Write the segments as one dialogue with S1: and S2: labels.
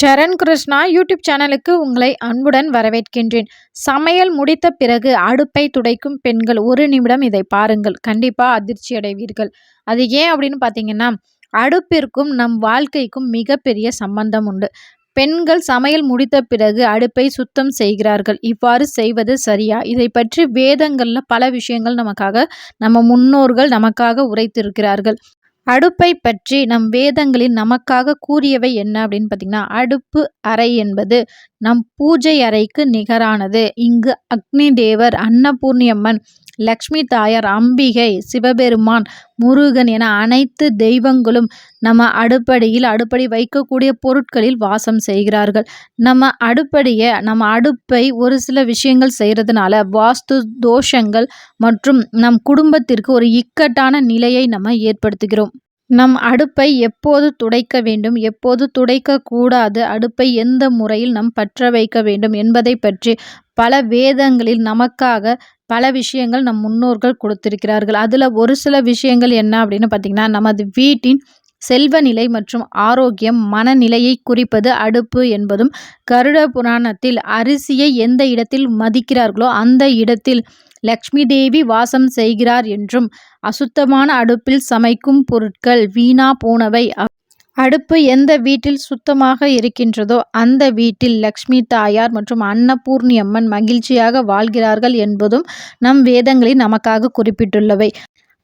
S1: சரண் Krishna YouTube சேனலுக்கு உங்களை அன்புடன் வரவேற்கின்றேன். சமையல் முடித்த பிறகு அடுப்பை துடைக்கும் பெண்கள் ஒரு நிமிடம் இதை பாருங்கள். கண்டிப்பாக அதிர்ச்சி அடைவீர்கள். அது ஏன் அப்படின்னு பார்த்தீங்கன்னா அடுப்பிற்கும் நம் வாழ்க்கைக்கும் மிகப்பெரிய சம்பந்தம் உண்டு. பெண்கள் சமையல் முடித்த பிறகு அடுப்பை சுத்தம் செய்கிறார்கள். இவ்வாறு செய்வது சரியா? இதை பற்றி வேதங்களில் பல விஷயங்கள் நமக்காக நம்ம முன்னோர்கள் நமக்காக உரைத்திருக்கிறார்கள். அடுப்பை பற்றி நம் வேதங்களில் நமக்காக கூறியவை என்ன அப்படின்னு பார்த்தீங்கன்னா அடுப்பு அறை என்பது நம் பூஜை அறைக்கு நிகரானது. இங்கு அக்னி தேவர் அன்னபூர்ணியம்மன் லக்ஷ்மி தாயார் அம்பிகை சிவபெருமான் முருகன் என அனைத்து தெய்வங்களும் நம்ம அடுப்படியில் அடுப்படி வைக்கக்கூடிய பொருட்களில் வாசம் செய்கிறார்கள். நம்ம அடுப்படியை நம்ம அடுப்பை ஒரு சில விஷயங்கள் செய்கிறதுனால வாஸ்து தோஷங்கள் மற்றும் நம் குடும்பத்திற்கு ஒரு இக்கட்டான நிலையை நம்ம ஏற்படுத்துகிறோம். நம் அடுப்பை எப்போது துடைக்க வேண்டும்? எப்போது துடைக்கக்கூடாது அடுப்பை எந்த முறையில் நம் பற்ற வைக்க வேண்டும் என்பதை பற்றி பல வேதங்களில் நமக்காக பல விஷயங்கள் நம் முன்னோர்கள் கொடுத்திருக்கிறார்கள். அதில் ஒரு சில விஷயங்கள் என்ன அப்படின்னு பார்த்திங்கன்னா நமது வீட்டின் செல்வ நிலை மற்றும் ஆரோக்கியம் மனநிலையை குறிப்பது அடுப்பு என்பதும் கருட புராணத்தில் அரிசியை எந்த இடத்தில் மதிக்கிறார்களோ அந்த இடத்தில் லக்ஷ்மி தேவி வாசம் செய்கிறார் என்றும் அசுத்தமான அடுப்பில் சமைக்கும் பொருட்கள் வீணா போனவை. அடுப்பு எந்த வீட்டில் சுத்தமாக இருக்கின்றதோ அந்த வீட்டில் லக்ஷ்மி தாயார் மற்றும் அன்னபூர்ணி அம்மன் மகிழ்ச்சியாக வாழ்கிறார்கள் என்பதும் நம் வேதங்களில் நமக்காக குறிப்பிட்டுள்ளவை.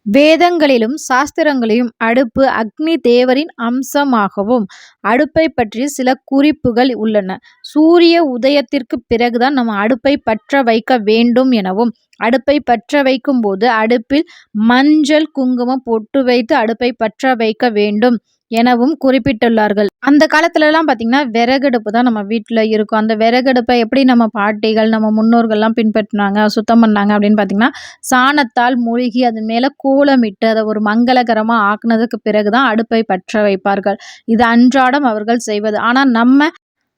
S1: வேதங்களிலும் சாஸ்திரங்களிலும் அடுப்பு அக்னி தேவரின் அம்சமாகவும் அடுப்பை பற்றி சில குறிப்புகள் உள்ளன. சூரிய உதயத்திற்கு பிறகுதான் நம்ம அடுப்பை பற்ற வைக்க வேண்டும் எனவும் அடுப்பை பற்ற வைக்கும் போது அடுப்பில் மஞ்சள் குங்குமம் பொட்டு வைத்து அடுப்பை பற்ற வைக்க வேண்டும். எனவும் குறிப்பிட்டுள்ளார்கள். அந்த காலத்துலலாம் பார்த்திங்கன்னா விறகடுப்பு தான் நம்ம வீட்டில் இருக்கும். அந்த விறகடுப்பை எப்படி நம்ம பாட்டிகள் நம்ம முன்னோர்கள்லாம் பின்பற்றினாங்க சுத்தம் பண்ணாங்க அப்படின்னு பார்த்திங்கன்னா சாணத்தால் மூழ்கி அதன் மேலே கோலமிட்டு அதை ஒரு மங்களகரமாக ஆக்குனதுக்கு பிறகு தான் அடுப்பை பற்ற வைப்பார்கள். இது அன்றாடம் அவர்கள் செய்வது. ஆனால் நம்ம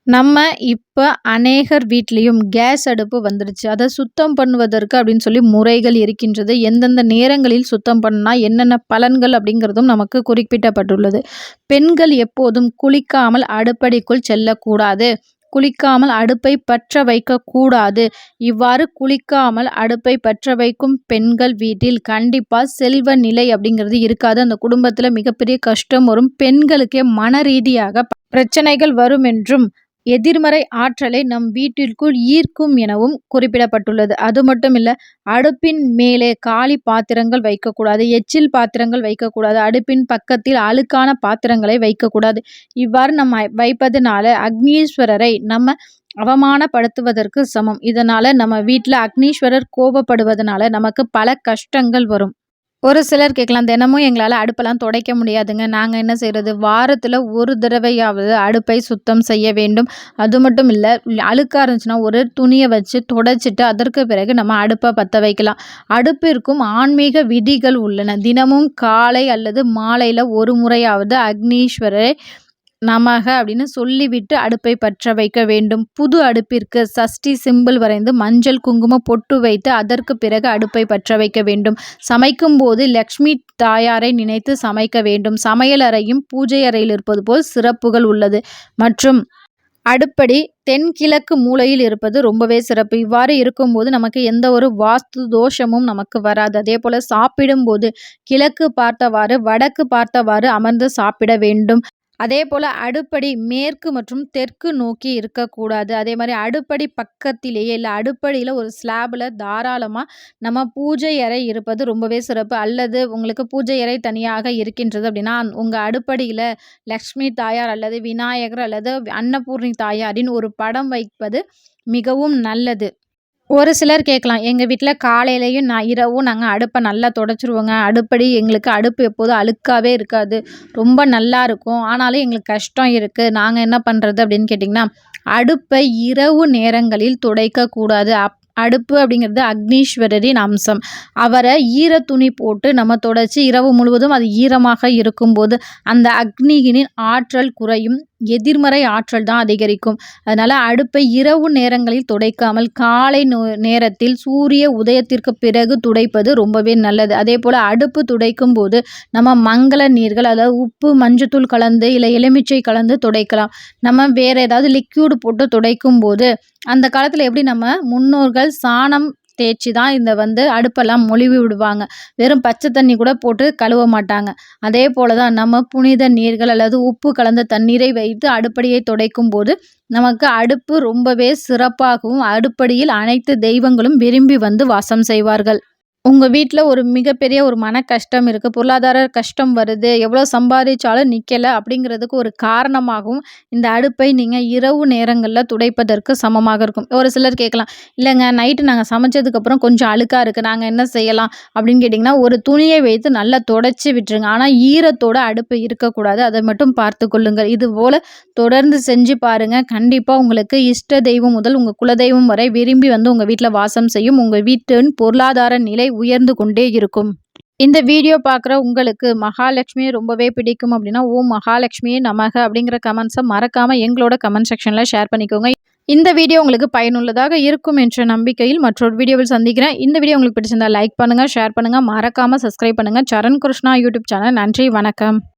S1: நம்ம இப்போ அநேகர் வீட்லேயும் கேஸ் அடுப்பு வந்துடுச்சு அதை சுத்தம் பண்ணுவதற்கு அப்படின்னு சொல்லி முறைகள் இருக்கின்றது. எந்தெந்த நேரங்களில் சுத்தம் பண்ணால் என்னென்ன பலன்கள் அப்படிங்கிறதும் நமக்கு குறிப்பிட்டப்பட்டுள்ளது. பெண்கள் எப்போதும் குளிக்காமல் அடுப்படிக்குள் செல்லக்கூடாது. குளிக்காமல் அடுப்பை பற்ற வைக்கக்கூடாது. இவ்வாறு குளிக்காமல் அடுப்பை பற்ற வைக்கும் பெண்கள் வீட்டில் கண்டிப்பாக செல்வ நிலை அப்படிங்கிறது இருக்காது. அந்த குடும்பத்தில் மிகப்பெரிய கஷ்டம் வரும். பெண்களுக்கே மன ரீதியாக பிரச்சனைகள் வரும் என்றும் எதிர்மறை ஆற்றலை நம் வீட்டிற்குள் ஈர்க்கும் எனவும் குறிப்பிடப்பட்டுள்ளது. அது மட்டும் இல்லை அடுப்பின் மேலே காலி பாத்திரங்கள் வைக்கக்கூடாது எச்சில் பாத்திரங்கள் வைக்கக்கூடாது அடுப்பின் பக்கத்தில் அழுக்கான பாத்திரங்களை வைக்கக்கூடாது. இவ்வாறு நம்ம வைப்பதனால அக்னீஸ்வரரை நம்ம அவமானப்படுத்துவதற்கு சமம். இதனால் நம்ம வீட்டில் அக்னீஸ்வரர் கோபப்படுவதனால நமக்கு பல கஷ்டங்கள் வரும். ஒரு சிலர் கேட்கலாம் தினமும் எங்களால் அடுப்பெல்லாம் துடைக்க முடியாதுங்க. நாங்கள் என்ன செய்கிறது வாரத்தில் ஒரு தடவையாவது அடுப்பை சுத்தம் செய்ய வேண்டும். அது மட்டும் இல்லை அழுக்காக இருந்துச்சுன்னா ஒரு துணியை வச்சு துடைச்சிட்டு அதற்கு பிறகு நம்ம அடுப்பை பற்ற வைக்கலாம். அடுப்பிற்கும் ஆன்மீக விதிகள் உள்ளன. தினமும் காலை அல்லது மாலையில் ஒரு முறையாவது அக்னீஸ்வரரை நமக அப்படின்னு சொல்லிவிட்டு அடுப்பை பற்ற வைக்க வேண்டும். புது அடுப்பிற்கு சஷ்டி சிம்பிள் வரைந்து மஞ்சள் குங்குமம் பொட்டு வைத்து அதற்கு பிறகு அடுப்பை பற்ற வைக்க வேண்டும். சமைக்கும் போது லக்ஷ்மி தாயாரை நினைத்து சமைக்க வேண்டும். சமையல் அறையும் பூஜை அறையில் இருப்பது போல் சிறப்புகள் உள்ளது. மற்றும் அடுப்படி தென்கிழக்கு மூலையில் இருப்பது ரொம்பவே சிறப்பு. இவ்வாறு இருக்கும்போது நமக்கு எந்த ஒரு வாஸ்து தோஷமும் நமக்கு வராது. அதே போல் சாப்பிடும்போது கிழக்கு பார்த்தவாறு வடக்கு பார்த்தவாறு அமர்ந்து சாப்பிட வேண்டும். அதே போல் அடுப்படி மேற்கு மற்றும் தெற்கு நோக்கி இருக்கக்கூடாது. அதே மாதிரி அடுப்படி பக்கத்திலேயே இல்லை அடுப்படியில் ஒரு ஸ்லாபில் தாராளமாக நம்ம பூஜை அறை இருப்பது ரொம்பவே சிறப்பு. அல்லது உங்களுக்கு பூஜை அறை தனியாக இருக்கின்றது அப்படின்னா உங்கள் அடுப்படியில் லக்ஷ்மி தாயார் அல்லது விநாயகர் அல்லது அன்னபூர்ணி தாயாரின் ஒரு படம் வைப்பது மிகவும் நல்லது. ஒரு சிலர் கேட்கலாம் எங்கள் வீட்டில் காலையிலையும் நான் இரவும் நாங்கள் அடுப்பை நல்லா தொடச்சிருவோங்க. அடுப்படி எங்களுக்கு அடுப்பு எப்போதும் அழுக்காகவே இருக்காது. ரொம்ப நல்லா இருக்கும். ஆனாலும் எங்களுக்கு கஷ்டம் இருக்குது நாங்கள் என்ன பண்ணுறது அப்படின்னு கேட்டிங்கன்னா அடுப்பை இரவு நேரங்களில் துடைக்கக்கூடாது. அப் அடுப்பு அப்படிங்கிறது அக்னீஸ்வரரின் அம்சம். அவரை ஈர துணி போட்டு நம்ம தொடச்சி இரவு முழுவதும் அது ஈரமாக இருக்கும்போது அந்த அக்னியினின் ஆற்றல் குறையும். எதிர்மறை ஆற்றல் தான் அதிகரிக்கும். அதனால் அடுப்பை இரவு நேரங்களில் துடைக்காமல் காலை நேரத்தில் சூரிய உதயத்திற்கு பிறகு துடைப்பது ரொம்பவே நல்லது. அதே போல் அடுப்பு துடைக்கும் போது நம்ம மங்கள நீர்கள் அதாவது உப்பு மஞ்சத்தூள் கலந்து இல்லை எலுமிச்சை கலந்து துடைக்கலாம். நம்ம வேறு ஏதாவது லிக்யூடு போட்டு துடைக்கும் போது அந்த காலத்தில் எப்படி நம்ம முன்னோர்கள் சாணம் தேய்ச்சி தான் இந்த வந்து அடுப்பெல்லாம் மொழுவி விடுவாங்க. வெறும் பச்சை தண்ணி கூட போட்டு கழுவ மாட்டாங்க. அதே போல் தான் நம்ம புனித நீர்கள் அல்லது உப்பு கலந்த தண்ணீரை வைத்து அடுப்படியை துடைக்கும் போது நமக்கு அடுப்பு ரொம்பவே சிறப்பாகவும் அடுப்படியில் அனைத்து தெய்வங்களும் விரும்பி வந்து வாசம் செய்வார்கள். உங்கள் வீட்டில் ஒரு மிகப்பெரிய ஒரு மன கஷ்டம் இருக்குது பொருளாதார கஷ்டம் வருது. எவ்வளோ சம்பாதிச்சாலும் நிற்கலை அப்படிங்கிறதுக்கு ஒரு காரணமாகவும் இந்த அடுப்பை நீங்கள் இரவு நேரங்களில் துடைப்பதற்கு சமமாக இருக்கும். ஒரு சிலர் கேட்கலாம் இல்லைங்க நைட்டு நாங்கள் சமைச்சதுக்கப்புறம் கொஞ்சம் அழுக்காக இருக்குது நாங்கள் என்ன செய்யலாம்? அப்படின்னு கேட்டிங்கன்னா ஒரு துணியை வைத்து நல்லா தொடச்சி விட்டுருங்க. ஆனால் ஈரத்தோட அடுப்பு இருக்கக்கூடாது. அதை மட்டும் பார்த்து கொள்ளுங்கள். இது போல் தொடர்ந்து செஞ்சு பாருங்கள் கண்டிப்பாக உங்களுக்கு இஷ்ட தெய்வம் முதல் உங்கள் குலதெய்வம் வரை விரும்பி வந்து உங்கள் வீட்டில் வாசம் செய்யும். உங்கள் வீட்டின் பொருளாதார நிலை உயர்ந்து கொண்டே இருக்கும். இந்த வீடியோ பார்க்குற உங்களுக்கு மகாலட்சுமியை ரொம்பவே பிடிக்கும் அப்படின்னா ஓ மகாலட்சுமியே நமக அப்படிங்கிற கமெண்ட்ஸை மறக்காமல் எங்களோட கமெண்ட் செக்ஷனில் ஷேர் பண்ணிக்கோங்க. இந்த வீடியோ உங்களுக்கு பயனுள்ளதாக இருக்கும் என்ற நம்பிக்கையில் மற்றொரு வீடியோவில் சந்திக்கிறேன். இந்த வீடியோ உங்களுக்கு பிடிச்சிருந்தா லைக் பண்ணுங்கள் ஷேர் பண்ணுங்கள் மறக்காமல் சப்ஸ்கிரைப் பண்ணுங்கள் சரண் கிருஷ்ணா யூடியூப் சேனல் நன்றி வணக்கம்.